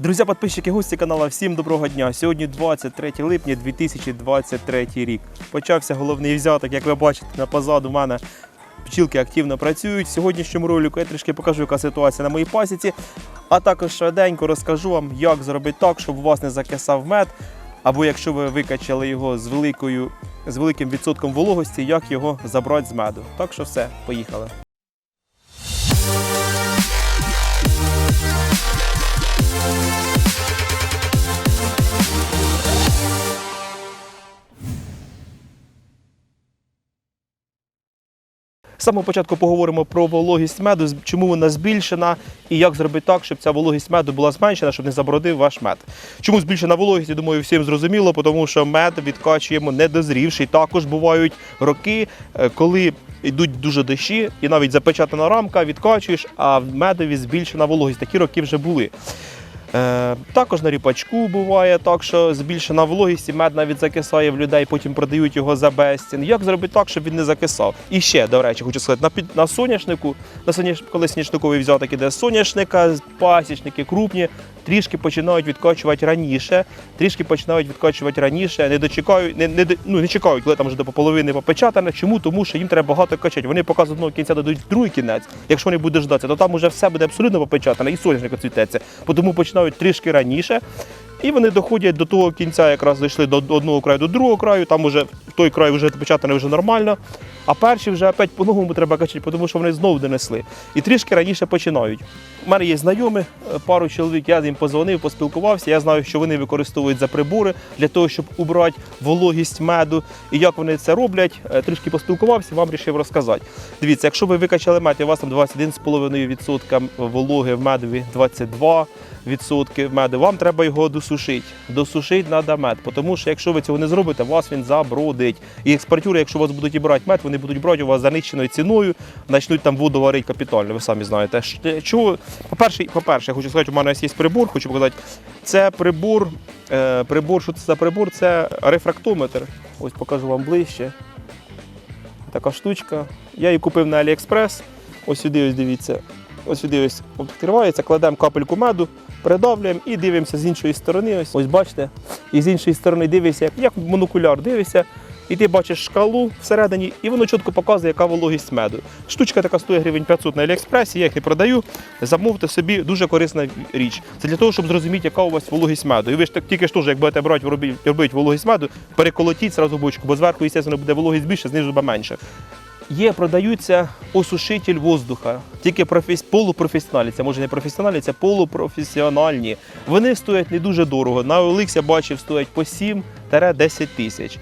Друзі, підписчики, гості каналу, всім доброго дня. Сьогодні 23 липня 2023 рік. Почався головний взяток, як ви бачите, на позаду мене пчілки активно працюють. В сьогоднішньому ролику я трішки покажу, яка ситуація на моїй пасіці, а також швиденько розкажу вам, як зробити так, щоб у вас не закисав мед, або якщо ви викачали його з великою з великим відсотком вологості, як його забрати з меду. Так що все, поїхали. Самого початку поговоримо про вологість меду, чому вона збільшена і як зробити так, щоб ця вологість меду була зменшена, щоб не забродив ваш мед. Чому збільшена вологість, я думаю, всім зрозуміло, тому що мед відкачуємо недозрівший. Також бувають роки, е, коли йдуть дуже дощі, і навіть запечатана рамка відкачуєш, а в медові збільшена вологість. Такі роки вже були. Е, також на ріпачку буває так, що збільшена вологість і мед навіть закисає в людей, потім продають його за безцін. Як зробити так, щоб він не закисав? І ще, до речі, хочу сказати, на, на соняшнику, на соняш, коли соняшниковий взяток іде соняшника, пасічники крупні, трішки починають відкачувати раніше, трішки починають відкачувати раніше, не дочекають, не, не, ну, не чекають, коли там вже до половини попечатане. Чому? Тому що їм треба багато качати. Вони поки з одного кінця дадуть другий кінець. Якщо вони будуть ждатися, то там вже все буде абсолютно попечатане і соняшник оцвітеться. Тому починають трішки раніше. І вони доходять до того кінця, якраз дійшли до одного краю, до другого краю, там вже в той край вже печатане вже нормально. А перші вже опять по-новому треба качати, тому що вони знову донесли. І трішки раніше починають. У мене є знайомі, е, пару чоловік, я ним позвонив, поспілкувався. Я знаю, що вони використовують за прибори для того, щоб убрати вологість меду. І як вони це роблять, е, трішки поспілкувався, вам вирішив розказати. Дивіться, якщо ви викачали мед, і у вас там 21,5% вологи в медові, 22% відсотки меду, вам треба його досушити. Досушити треба мед, тому що якщо ви цього не зробите, вас він забродить. І експортюри, якщо у вас будуть і брати мед, вони будуть брати у вас за нищеною ціною, почнуть там воду варити капітально, ви самі знаєте. Ш- Чого? По-перше, по-перше, я хочу сказати, у мене є прибор, хочу показати. Це прибор, е, прибор, що це за прибор? Це рефрактометр. Ось покажу вам ближче. Така штучка. Я її купив на Аліекспрес. Ось сюди ось дивіться. Ось сюди ось відкривається, кладемо капельку меду, придавлюємо і дивимося з іншої сторони. Ось, ось бачите. І з іншої сторони дивишся, як, монокуляр дивишся. І ти бачиш шкалу всередині, і воно чітко показує, яка вологість меду. Штучка така стоїть гривень 500 на Аліекспресі, я їх не продаю. Замовте собі дуже корисна річ. Це для того, щоб зрозуміти, яка у вас вологість меду. І ви ж так тільки ж теж, як будете брати, робити вологість меду, переколотіть зразу бочку, бо зверху, звісно, буде вологість більше, знизу буде менше. Є, продаються осушитель воздуха, тільки професі... полупрофесіональні. Це може не професіональні, це полупрофесіональні. Вони стоять не дуже дорого. На OLX я бачив, стоять по 7-10 тисяч.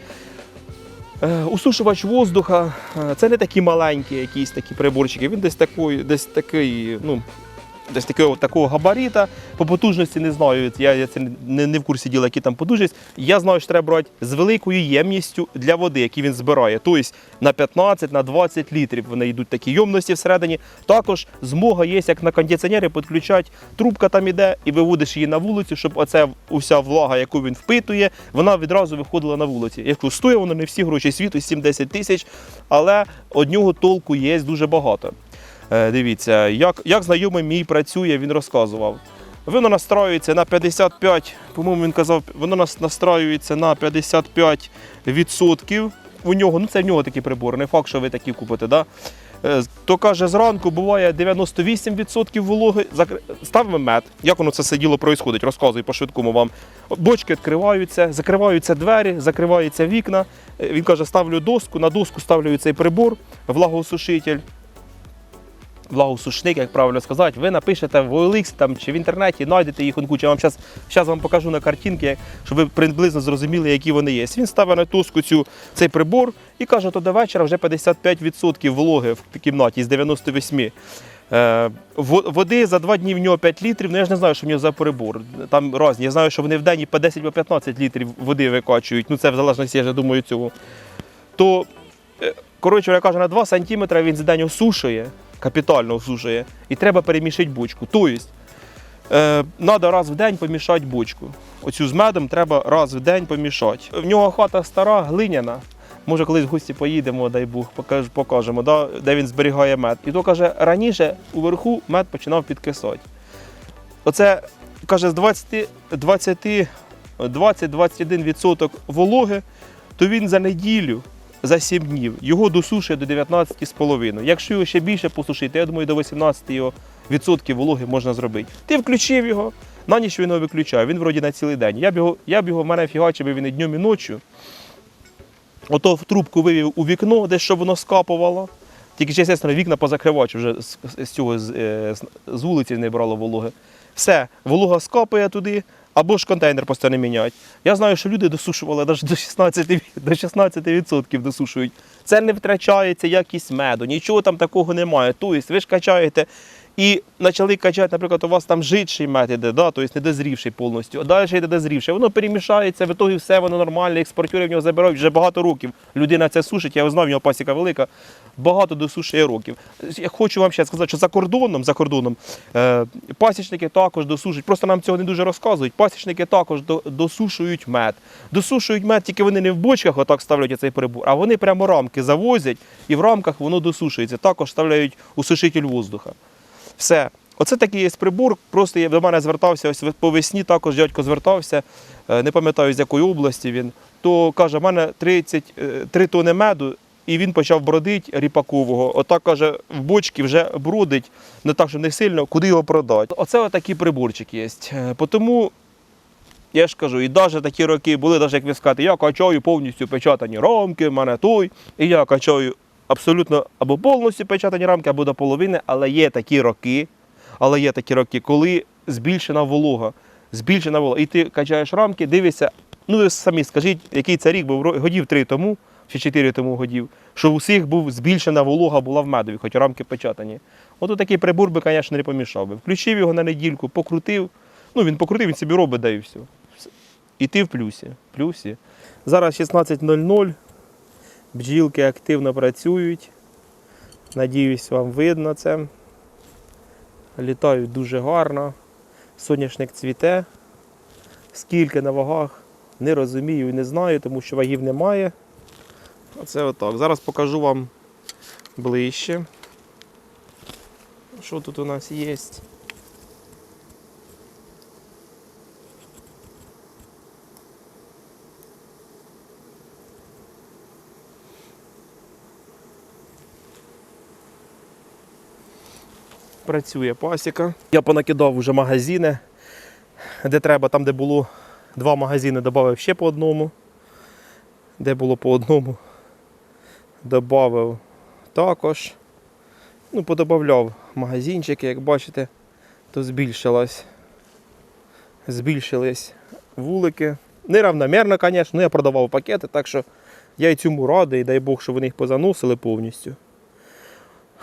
Е, Усушувач воздуха е, це не такі маленькі якісь такі приборчики. Він десь такий, десь такий, ну. Десь такого, такого габаріта. По потужності не знаю. Я, я це не, не в курсі діла, які там потужність. Я знаю, що треба брати з великою ємністю для води, які він збирає. Тобто на 15, на 20 літрів вони йдуть такі ємності всередині. Також змога є, як на кондиціонері, підключати. Трубка там іде і виводиш її на вулицю, щоб оця уся влага, яку він впитує, вона відразу виходила на вулиці. Я кажу, стоїть воно не всі гроші світу, 7-10 тисяч, але од нього толку є дуже багато. Е, Дивіться, як, як знайомий мій працює, він розказував. Воно настраюється на 55, по-моєму, він казав, воно нас настраюється на 55% у нього. Ну, це в нього такі прибори, не факт, що ви такі купите. Да? Е, То каже, зранку буває 98% вологи. Ставимо мед. Як воно це все діло происходить? Розказую по швидкому вам. Бочки відкриваються, закриваються двері, закриваються вікна. Е, Він каже, ставлю доску, на доску ставлю цей прибор, влагоосушитель влагосушник, як правильно сказати, ви напишете в OLX там, чи в інтернеті, знайдете їх он. Я вам зараз, зараз вам покажу на картинки, щоб ви приблизно зрозуміли, які вони є. Він ставить на туску цю, цей прибор і каже, то до вечора вже 55% вологи в кімнаті з 98. Е, Води за два дні в нього 5 літрів, ну я ж не знаю, що в нього за прибор. Там різні. Я знаю, що вони в день і по 10-15 літрів води викачують. Ну це в залежності, я вже думаю, цього. То Е, Коротше, я кажу, на 2 см він за день осушує, капітально осушує, і треба перемішати бочку. Тобто, треба раз в день помішати бочку. Оцю з медом треба раз в день помішати. В нього хата стара, глиняна. Може, колись в гості поїдемо, дай Бог, покажемо, да, де він зберігає мед. І то каже, раніше уверху мед починав підкисати. Оце каже, з 20, 20, 20-21% вологи, то він за неділю, за 7 днів, його досушує до 19,5. Якщо його ще більше посушити, я думаю, до 18 його відсотків вологи можна зробити. Ти включив його, на ніч він його виключає, він вроді на цілий день. Я б його, я б його в мене фігачив він і днем і ночі. Ото в трубку вивів у вікно, десь щоб воно скапувало. Тільки, звісно, вікна позакривати, щоб вже з, з цього е, з- з вулиці не брало вологи. Все, волога скапає туди, або ж контейнер постійно міняють. Я знаю, що люди досушували навіть до 16%, до 16% досушують. Це не втрачається якість меду, нічого там такого немає. Тобто ви ж качаєте і почали качати, наприклад, у вас там жидший мед іде, да? тобто недозрівший повністю, а далі йде дозрівший. Воно перемішається, в ітогі все воно нормально, експортери в нього забирають вже багато років. Людина це сушить, я знав, в нього пасіка велика, багато досушує років. Я хочу вам ще сказати, що за кордоном, за кордоном е, пасічники також досушують. Просто нам цього не дуже розказують. Пасічники також до- досушують мед. Досушують мед, тільки вони не в бочках отак ставлять цей прибор, а вони прямо рамки завозять і в рамках воно досушується. Також ставляють усушитель воздуха. Все. Оце такий є прибор. Просто я до мене звертався ось по весні, також дядько звертався, е, не пам'ятаю з якої області він. То каже, в мене 33 тони меду, і він почав бродити ріпакового. Отак каже, в бочці вже бродить, не так, що не сильно, куди його продати. Оце отакий приборчик є. Е, Тому я ж кажу, і навіть такі роки були, навіть як ви скажете, я качаю повністю печатані рамки, в мене той, і я качаю абсолютно або повністю печатані рамки, або до половини, але є такі роки, але є такі роки, коли збільшена волога, збільшена волога. І ти качаєш рамки, дивишся, ну ви самі скажіть, який це рік був годів три тому, чи чотири тому годів, що у всіх був збільшена волога була в медові, хоч рамки печатані. От такий прибор би, звісно, не помішав би. Включив його на недільку, покрутив. Ну, він покрутив, він собі робить, да і все. І ти в плюсі. плюсі. Зараз 16.00. Бджілки активно працюють. Надіюсь, вам видно це. Літають дуже гарно. Соняшник цвіте. Скільки на вагах, не розумію і не знаю, тому що вагів немає. Оце отак. Зараз покажу вам ближче. Що тут у нас є? Працює пасіка. Я понакидав вже магазини, де треба, там, де було два магазини, додав ще по одному. Де було по одному, додав також. Ну, подобавляв магазинчики, як бачите, то збільшилось. Збільшились вулики. Неравномірно, звісно, я продавав пакети, так що я і цьому радий, дай Бог, що вони їх позаносили повністю.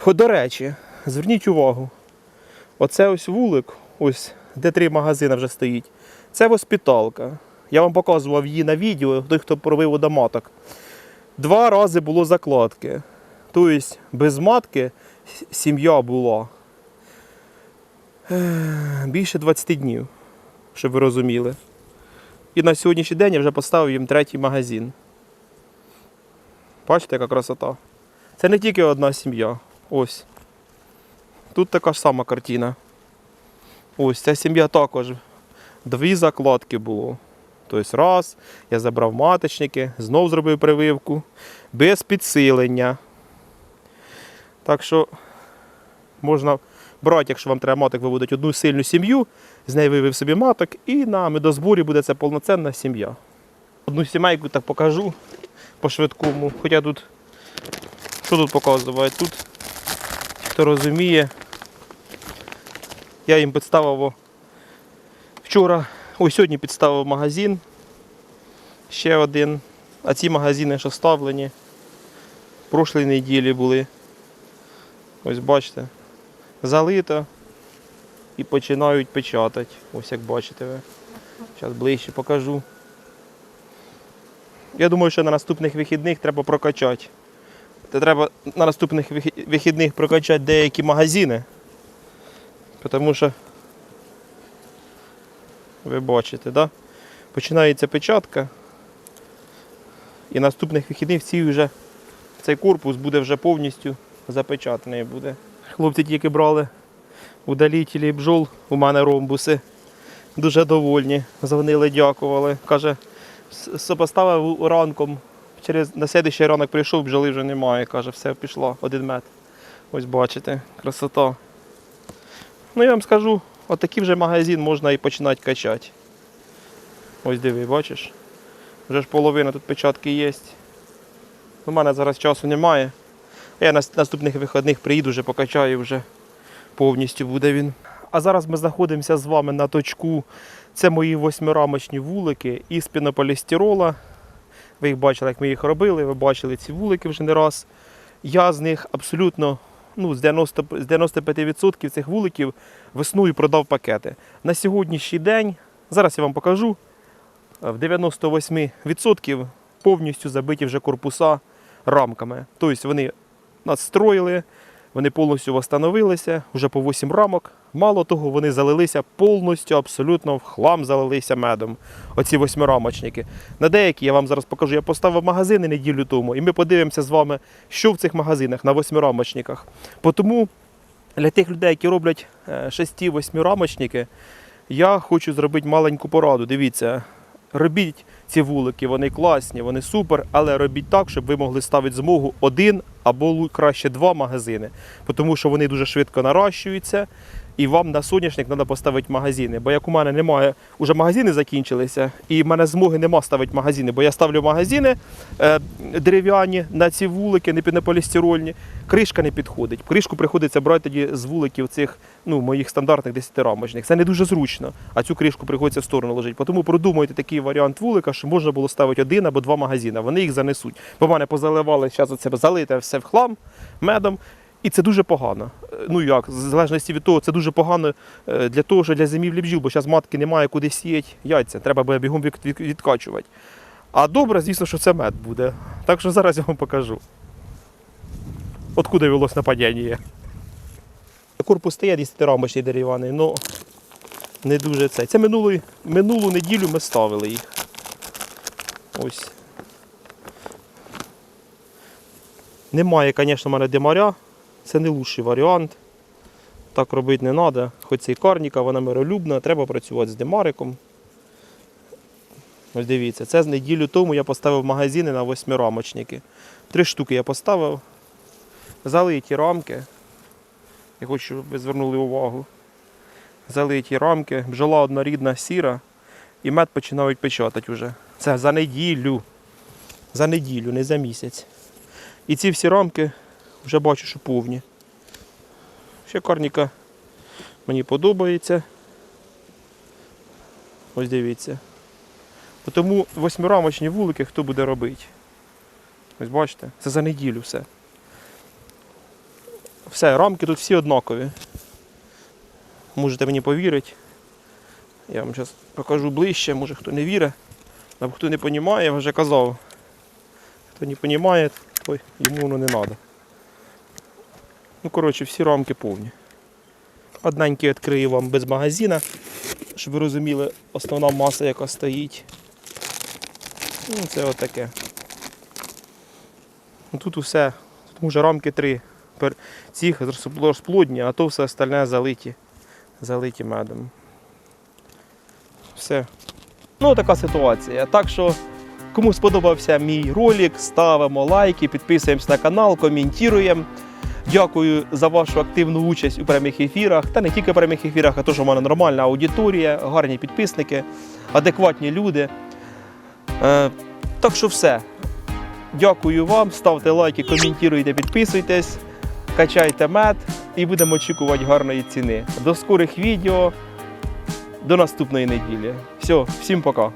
До речі, зверніть увагу, оце ось вулик, ось де три магазини вже стоїть. Це воспіталка. Я вам показував її на відео, той, хто про вивода маток. Два рази було закладки. Тобто без матки сім'я була більше 20 днів, щоб ви розуміли. І на сьогоднішній день я вже поставив їм третій магазин. Бачите, яка красота. Це не тільки одна сім'я. Ось. Тут така ж сама картина. Ось ця сім'я також. Дві закладки було. Тобто раз, я забрав маточники, знов зробив прививку, без підсилення. Так що можна брати, якщо вам треба маток виводити одну сильну сім'ю, з неї вивів собі маток, і на медозборі буде це повноцінна сім'я. Одну сімейку так покажу по швидкому. Хоча тут, що тут показують? Тут, хто розуміє, я їм підставив вчора, ось сьогодні підставив магазин. Ще один. А ці магазини, що ставлені, в прошлій неділі були. Ось бачите, залито і починають печатати. Ось як бачите ви. Зараз ближче покажу. Я думаю, що на наступних вихідних треба прокачати. Та треба на наступних вихідних прокачати деякі магазини. Тому що ви бачите, да? починається печатка. І наступних вихідних ці вже цей корпус буде вже повністю запечатаний буде. Хлопці тільки брали удалітелі бджол, у мене ромбуси. дуже довольні. Дзвонили, дякували. Каже, «С- с- ранком. Через на слідчий ранок прийшов, бджоли вже немає. Каже, все пішло, один мед. Ось бачите, красота. Ну я вам скажу, отакий вже магазин можна і починати качати. Ось диви, бачиш? Вже ж половина тут печатки є. У мене зараз часу немає. Я на наступних вихідних приїду, вже покачаю вже повністю буде він. А зараз ми знаходимося з вами на точку. Це мої восьмирамочні вулики із пінополістирола. Ви їх бачили, як ми їх робили, ви бачили ці вулики вже не раз. Я з них абсолютно ну, з 90, з 95% цих вуликів весною продав пакети. На сьогоднішній день, зараз я вам покажу, в 98% повністю забиті вже корпуса рамками. Тобто вони надстроїли, вони повністю встановилися, вже по 8 рамок. Мало того, вони залилися повністю, абсолютно в хлам залилися медом. Оці восьмирамочники. На деякі я вам зараз покажу. Я поставив магазини неділю тому, і ми подивимося з вами, що в цих магазинах на восьмирамочниках. Тому для тих людей, які роблять 6-8 я хочу зробити маленьку пораду. Дивіться, робіть ці вулики, вони класні, вони супер, але робіть так, щоб ви могли ставити змогу один або краще два магазини, тому що вони дуже швидко нарощуються. І вам на соняшник треба поставити магазини. Бо як у мене немає, уже магазини закінчилися, і в мене змоги нема ставити магазини, бо я ставлю магазини е, дерев'яні на ці вулики, не пінополістирольні. Кришка не підходить. Кришку приходиться брати тоді з вуликів цих ну, моїх стандартних 10-рамочних. Це не дуже зручно, а цю кришку приходиться в сторону ложити. Тому продумайте такий варіант вулика, що можна було ставити один або два магазини. Вони їх занесуть. Бо в мене позаливали зараз оце залите все в хлам медом. І це дуже погано. Ну як, в залежності від того, це дуже погано е, для того, що для зимівлі бджіл, бо зараз матки немає куди сіяти яйця, треба буде бігом від- від- відкачувати. А добре, звісно, що це мед буде. Так що зараз я вам покажу. Откуда велось нападіння. Корпус стає 10-рамочний дерев'яний, але не дуже цей. Це минулу, минулу неділю ми ставили їх. Ось. Немає, звісно, в мене демаря. Це не лучший варіант. Так робити не треба. Хоч це і карніка, вона миролюбна, треба працювати з демариком. Ось дивіться, це з неділю тому я поставив магазини на восьмирамочники. Три штуки я поставив. Залиті рамки. Я хочу, щоб ви звернули увагу. Залиті рамки, бджола однорідна сіра, і мед починають печатати вже. Це за неділю. За неділю, не за місяць. І ці всі рамки вже бачу, що повні. Ще карніка мені подобається. Ось дивіться. Тому восьмирамочні вулики хто буде робити? Ось бачите, це за неділю все. Все, рамки тут всі однакові. Можете мені повірити. Я вам зараз покажу ближче, може хто не вірить, або хто не розуміє, я вже казав. Хто не розуміє, той йому воно не треба. Ну, коротше, всі рамки повні. Одненький відкрию вам без магазина, щоб ви розуміли, основна маса, яка стоїть. Ну, це отаке. Ну, Тут усе, тут може рамки три. Цих розплодні, а то все остальне залиті. Залиті медом. Все. Ну, така ситуація. Так що, кому сподобався мій ролик, ставимо лайки, підписуємось на канал, коментуємо. Дякую за вашу активну участь у прямих ефірах. Та не тільки в прямих ефірах, а теж у мене нормальна аудиторія, гарні підписники, адекватні люди. Е, так що все. Дякую вам, ставте лайки, коментуйте, підписуйтесь, качайте мед і будемо очікувати гарної ціни. До скорих відео, до наступної неділі. Все, всім пока.